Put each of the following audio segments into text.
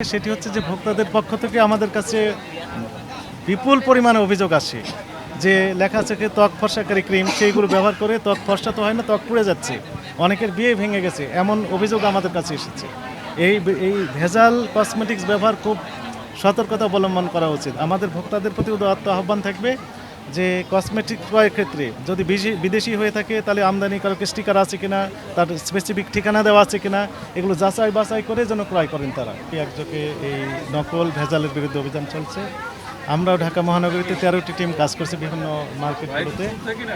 সেটি হচ্ছে যে ভোক্তাদের পক্ষ থেকে আমাদের কাছে বিপুল পরিমাণে অভিযোগ আসে যে লেখা আছে ত্বক ফর্সাকারী ক্রিম, সেইগুলো ব্যবহার করে ত্বক ফর্সা তো হয় না, ত্বক পুড়ে যাচ্ছে। অনেকের বিয়ে ভেঙে গেছে, এমন অভিযোগ আমাদের কাছে এসেছে। এই এই ভেজাল কসমেটিক্স ব্যবহার খুব সতর্কতা অবলম্বন করা উচিত। আমাদের ভোক্তাদের প্রতি উদাত্ত আহ্বান থাকবে যে কসমেটিক ক্রয়ের ক্ষেত্রে যদি বিদেশি- হয়ে থাকে, তাহলে আমদানি কারও স্টিকার আছে কিনা, তার স্পেসিফিক ঠিকানা দেওয়া আছে কিনা, এগুলো যাচাই বাছাই করে যেন ক্রয় করেন তারা। একযোগে এই নকল, ভেজালের বিরুদ্ধে অভিযান চলছে। আমরাও ঢাকা মহানগরীতে তেরোটি টিম কাজ করছে বিভিন্ন মার্কেটগুলোতে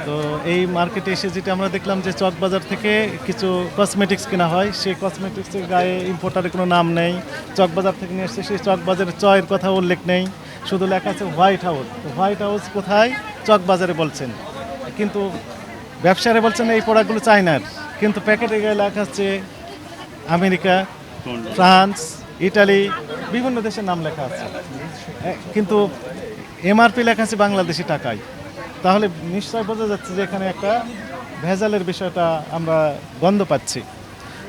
তো এই মার্কেটে এসে যেটা আমরা দেখলাম যে চকবাজার থেকে কিছু কসমেটিক্স কেনা হয়, সেই কসমেটিক্সের গায়ে ইম্পোর্টারের কোনো নাম নেই। চকবাজার থেকে নিয়ে এসছে সেই চক চকবাজারের চয়ের কথা উল্লেখ নেই। শুধু লেখা আছে হোয়াইট হাউস হোয়াইট হাউস কোথায়? চকবাজারে বলছেন। কিন্তু ব্যবসায়ীরা বলছেন এই প্রোডাক্টগুলো চায়নার কিন্তু প্যাকেটে গায়ে লেখা আছে, আমেরিকা, ফ্রান্স, ইটালি, বিভিন্ন দেশের নাম লেখা আছে। কিন্তু এমআরপি লেখা আছে বাংলাদেশি টাকায়। তাহলে নিশ্চয় বোঝা যাচ্ছে যে এখানে একটা ভেজালের বিষয়টা আমরা গন্ধ পাচ্ছি।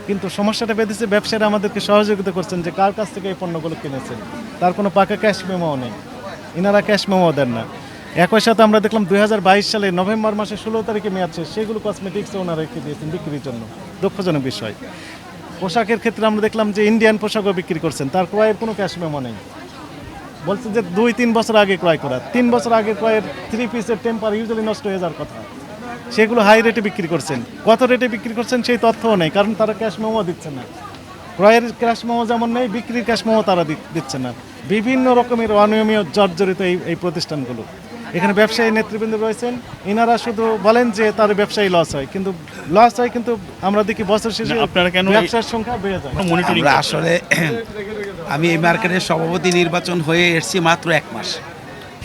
কিন্তু সমস্যাটা বেঁধেছে, ব্যবসায়ীরা আমাদেরকে সহযোগিতা করছেন যে কার কাছ থেকে এই পণ্যগুলো কিনেছেন। তার কোনো পাকা ক্যাশ মেমোও নেই। ইনারা ক্যাশ মেমোও দেন না। একই সাথে আমরা দেখলাম দুই হাজার বাইশ সালে নভেম্বর মাসে ষোলো তারিখে মেয়াদ শেষ। সেগুলো কসমেটিক্সও ওনারা রেখে দিয়েছেন বিক্রির জন্য। দুঃখজনক বিষয়। পোশাকের ক্ষেত্রে আমরা দেখলাম যে ইন্ডিয়ান পোশাকও বিক্রি করছেন। তার ক্রয়ের কোনো ক্যাশ মেমো নেই। বলছে যে দুই তিন বছর আগে ক্রয় করা। তিন বছর আগে ক্রয়ের থ্রি পিসের টেম্পার ইউজুয়ালি নষ্ট হয়ে যাওয়ার কথা। সেগুলো হাই রেটে বিক্রি করছেন। কত রেটে বিক্রি করছেন সেই তথ্যও নেই, কারণ তারা ক্যাশ মেমো দিচ্ছে না। ক্রয়ের ক্যাশ মেমো যেমন নেই, বিক্রির ক্যাশ মেমো তারা দিচ্ছে না। বিভিন্ন রকমের অনিয়মীয় জর্জরিত এই এই প্রতিষ্ঠানগুলো। এখানে ব্যবসায়ী নেতৃবৃন্দ রয়েছেন। এনারা শুধু বলেন যে তার ব্যবসায়ী লস হয় কিন্তু লস হয় কিন্তু আমরা দেখি বছর শেষে আপনারা কেন ব্যবসার সংখ্যা বেড়ে যায়। আমরা আসলে আমি এই মার্কেটের সভাপতি নির্বাচন হয়ে এসেছি মাত্র এক মাস।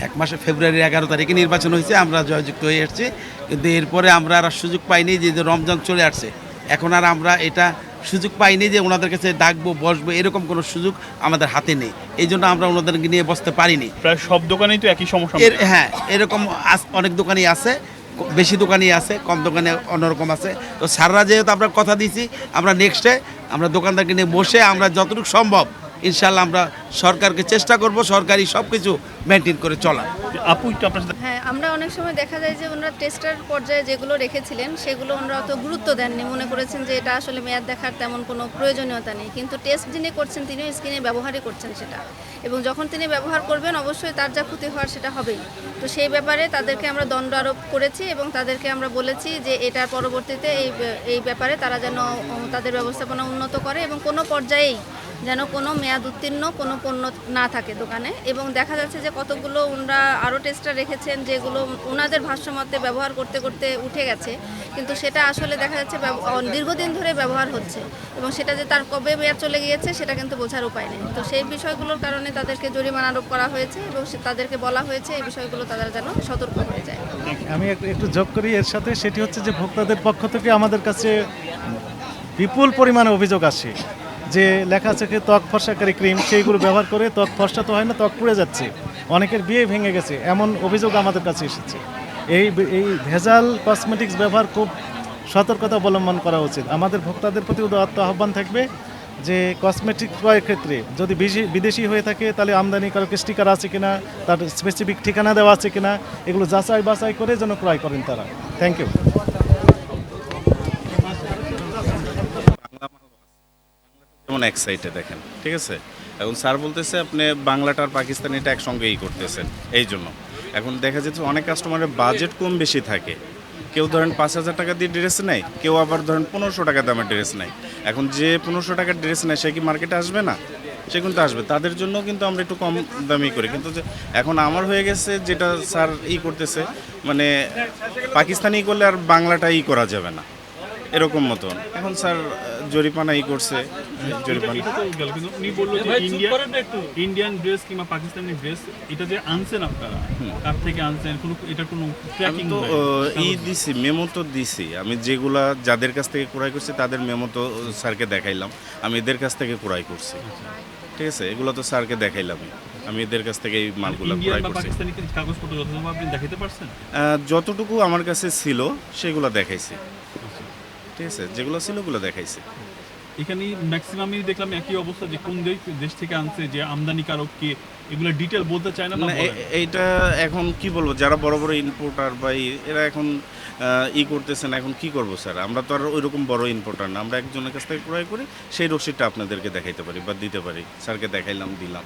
এক মাসে ফেব্রুয়ারির এগারো তারিখে নির্বাচন হয়েছে আমরা জয়যুক্ত হয়ে এসেছি। কিন্তু এরপরে আমরা আর সুযোগ পাইনি যে যে রমজান চলে আসছে। এখন আর আমরা এটা সুযোগ পাইনি যে ওনাদের কাছে ডাকবো বসবো এরকম কোনো সুযোগ আমাদের হাতে নেই। এই জন্য আমরা ওনাদেরকে নিয়ে বসতে পারিনি। প্রায় সব দোকানেই তো একই সমস্যা হ্যাঁ এরকম অনেক দোকানই আছে বেশি দোকানই আছে কম দোকানে অন্যরকম আছে। তো সাররা যেহেতু আমরা কথা দিয়েছি আমরা নেক্সটে আমরা দোকানদারকে নিয়ে বসে আমরা যতটুকু সম্ভব ইনশাল্লাহ আমরা সরকারকে চেষ্টা করব সরকারি সব কিছু মেনটেন করে চলা আপু একটু আপনার সাথে আমরা অনেক সময় দেখা যায় যে ওনারা টেস্টার পর্যায়ে যেগুলো রেখেছিলেন, সেগুলো ওনারা অত গুরুত্ব দেননি। মনে করেছেন যে এটা আসলে মেয়াদ দেখার তেমন কোনো প্রয়োজনীয়তা নেই। কিন্তু টেস্ট যিনি করছেন, তিনিও স্কিনে ব্যবহারই করছেন সেটা। এবং যখন তিনি ব্যবহার করবেন, অবশ্যই তার যা ক্ষতি হওয়ার সেটা হবেই। তো সেই ব্যাপারে তাদেরকে আমরা দণ্ড আরোপ করেছি এবং তাদেরকে আমরা বলেছি যে এটার পরবর্তীতে এই এই ব্যাপারে তারা যেন তাদের ব্যবস্থাপনা উন্নত করে এবং কোনো পর্যায়েই যেন কোনো মেয়াদ উত্তীর্ণ, কোনো পণ্য না থাকে দোকানে। এবং দেখা যাচ্ছে যে কতগুলো ওনারা আরও টেস্টার রেখেছেন যেগুলো ওনাদের ভাষ্যমতে ব্যবহার করতে করতে উঠে গেছে। কিন্তু সেটা আসলে দেখা যাচ্ছে দীর্ঘদিন ধরে ব্যবহার হচ্ছে। এবং সেটা যে তার কবে মেয়াদ চলে গিয়েছে, সেটা কিন্তু বোঝার উপায় নেই। তো সেই বিষয়গুলোর কারণে তাদেরকে জরিমানা আরোপ করা হয়েছে এবং তাদেরকে বলা হয়েছে এই বিষয়গুলো তারা যেন সতর্ক হয়ে যায়। আমি একটু যোগ করি এর সাথে। সেটি হচ্ছে যে ভোক্তাদের পক্ষ থেকে আমাদের কাছে বিপুল পরিমাণে অভিযোগ আসে। যে লেখা আছে ত্বক ফর্সাকারী ক্রিম, সেইগুলো ব্যবহার করে ত্বক ফর্সা তো হয় না, ত্বক পুড়ে যাচ্ছে। অনেকের বিয়ে ভেঙে গেছে, এমন অভিযোগ আমাদের কাছে এসেছে। এই এই ভেজাল কসমেটিক্স ব্যবহার খুব সতর্কতা অবলম্বন করা উচিত। আমাদের ভোক্তাদের প্রতি উদাত্ত আহ্বান থাকবে যে কসমেটিক ক্রয়ের ক্ষেত্রে যদি বিদেশি- হয়ে থাকে, তাহলে আমদানি কারও স্টিকার আছে কিনা, তার স্পেসিফিক ঠিকানা দেওয়া আছে কিনা, এগুলো যাচাই বাছাই করে যেন ক্রয় করেন তারা। থ্যাংক ইউ যেমন এক সাইডে দেখেন, ঠিক আছে? এখন স্যার বলতেছে, আপনি বাংলাটা আর পাকিস্তানিটা একসঙ্গেই করতেছেন। এই জন্য। এখন দেখা যাচ্ছে অনেক কাস্টমারের বাজেট কম বেশি থাকে। কেউ ধরেন পাঁচ হাজার টাকা দিয়ে ড্রেস নেয়, কেউ আবার ধরেন পনেরোশো টাকা দামের ড্রেস নেয়। এখন যে পনেরোশো টাকার ড্রেস নেয়, সে কি মার্কেটে আসবে না? সে কিন্তু আসবে। তাদের জন্য কিন্তু আমরা একটু কম দামি করি। কিন্তু এখন আমার হয়ে গেছে যেটা স্যার ই করতেছে মানে পাকিস্তানি করলে আর বাংলাটা ই করা যাবে না। এরকম মতন। এখন স্যার আহ, জরিমানা ই করছে। গেল কিন্তু উনি বলল যে ইন্ডিয়া ইন্ডিয়ান ড্রেস কিংবা পাকিস্তানি ড্রেস এটা যে আনছেন আপনারা কার থেকে আনছেন কোনো এটা কোনো আমি ট্র্যাকিং তো ই দিছি মেমো তো দিছি। আমি যেগুলা যাদের কাছ থেকে ক্রয় করছি তাদের মেমো তো স্যারকে দেখাইলাম। আমি এদের কাছ থেকে ক্রয় করছি। ঠিক আছে? এগুলো তো স্যারকে দেখাইলামই। আমি এদের কাছ থেকে এই মালগুলো ইন্ডিয়ান ক্রয় করছি। কাগজপত্র যথাযথ আপনি দেখাতে পারছেন? যতটুকু আমার কাছে ছিল সেগুলো দেখাইছি। ঠিক আছে যেগুলো ছিল ওগুলো দেখাইছি। এখানে ম্যাক্সিমামই দেখলাম একই অবস্থা যে কোন দেশ থেকে আনছে যে আমদানিকারক কে এগুলো ডিটেল বলতে চায় না মানে এইটা এখন কি বলব যারা বড় বড় ইম্পোর্টার বা এরা এখন ই করতেছেন এখন কি করব স্যার আমরা তো আর ওইরকম বড় ইম্পোর্টার না আমরা একজনের কাছ থেকে ক্রয় করি সেই রসিদটা আপনাদেরকে দেখাইতে পারি বা দিতে পারি। স্যারকে দেখাইলাম দিলাম।